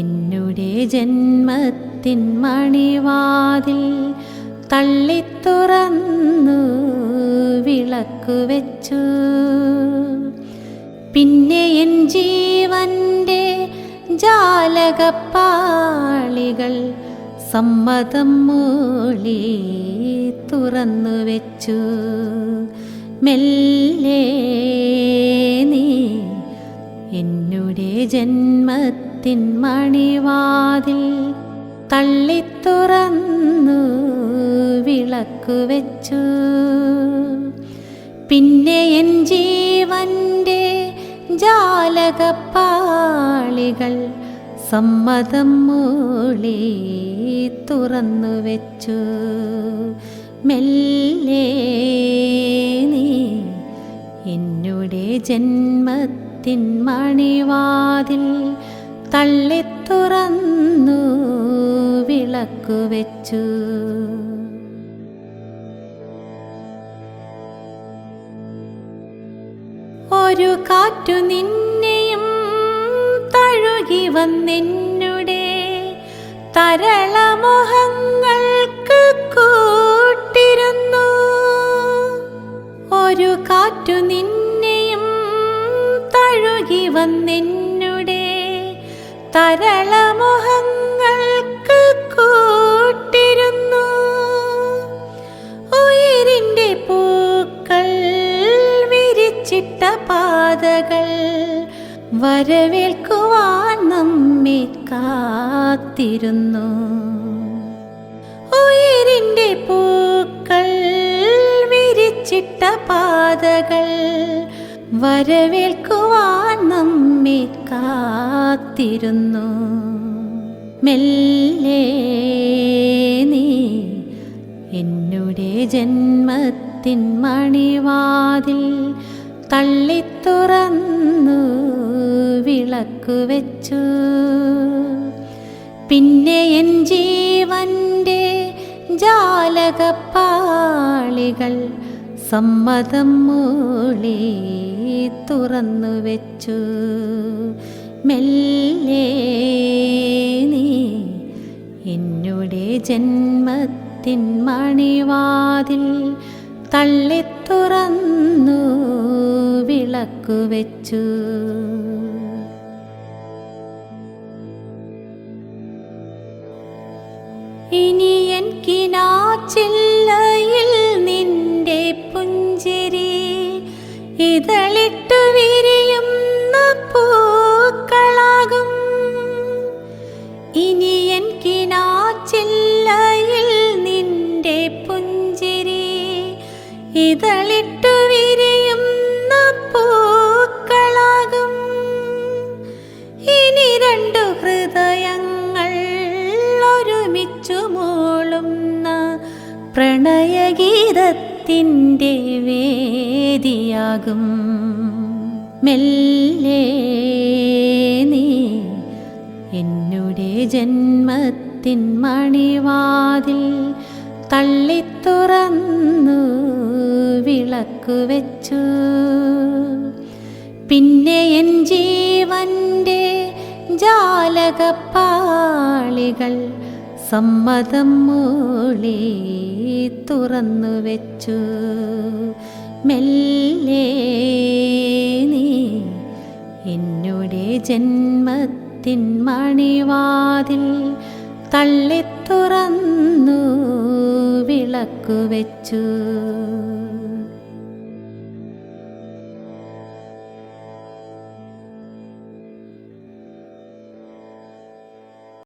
എന്നുടെ ജന്മത്തിൻ മണിവാതിൽ തള്ളിത്തുറന്നു വിളക്കു വെച്ചു. പിന്നെ എൻ ജീവന്റെ ജാലകപ്പാളികൾ സമ്മതം മൂളി തുറന്നു വെച്ചു. മെല്ലെ നീ എന്നുടെ ജന്മത്തിൻ മണിവാതിൽ തള്ളിത്തുറന്നു വിളക്കു വെച്ചു. പിന്നെ എൻ ജീവന്റെ ജാലകപ്പാളികൾ സമ്മതം മൂളി തുറന്നു വെച്ചു. മെല്ലെ നീ എന്നുടെ ജന്മത്തിൻ മണിവാതിൽ തള്ളിത്തുറന്നു വിളക്കു വെച്ചു. ഒരു കാറ്റു നിന്നെയും തഴുകി വന്നെന്നുടെ തരളമോഹങ്ങൾക്ക് കൂട്ടിരുന്നു. ഒരു കാറ്റു നിന്നെയും തരളമോഹങ്ങൾക്ക് കൂട്ടിരുന്നു. ഉയരിന്റെ പൂക്കൾ വിരിച്ചിട്ട പാതകൾ വരവേൽക്കുവാൻ നമ്മെ കാത്തിരുന്നു. ഉയരിന്റെ പൂക്കൾ വിരിച്ചിട്ട പാതകൾ വരവേൽക്കുവാൻ നമ്മെ കാത്തിരുന്നു മെല്ലെ നീ എന്നുടെ ജന്മത്തിൻ മണിവാതിൽ തള്ളിത്തുറന്നു വിളക്കു വെച്ചു. പിന്നെ എൻ ജീവന്റെ ജാലകപ്പാളികൾ സമ്മതം മൂളി തുറന്നു വെച്ചു. മെല്ലെ നീ എന്നുടെ ജന്മത്തിൻ മണിവാതിൽ തള്ളി തുറന്നു വിളക്കു വെച്ചു. ഇനി എൻ കിനാച്ചില്ലയിൽ നിന്റെ പുഞ്ചിരി ഇതളിട്ടു വിരിയുന്ന പൂക്കളാകും. ഇനി എൻ കിണാച്ചില്ലയിൽ നിന്റെ പുഞ്ചിരി ഇതളിട്ടു വിരിയുന്ന പൂക്കളാകും. ഇനി രണ്ടു ഹൃദയങ്ങൾ ഒരുമിച്ചു മൂളുന്ന പ്രണയഗീതത്തിന്റെ വേദിയാകും. മെല്ലെ നീ എന്നുടെ ജന്മത്തിൻ മണിവാതിൽ തള്ളിത്തുറന്നു വിളക്കു വെച്ചു. പിന്നെ എൻ ജീവന്റെ ജാലകപ്പാളികൾ സമ്മതം മൂളി തുറന്നു വെച്ചു. മെല്ലെ നീ എന്നുടെ ജന്മത്തിൻ മണിവാതിൽ തള്ളിത്തുറന്നു വിളക്കു വെച്ചു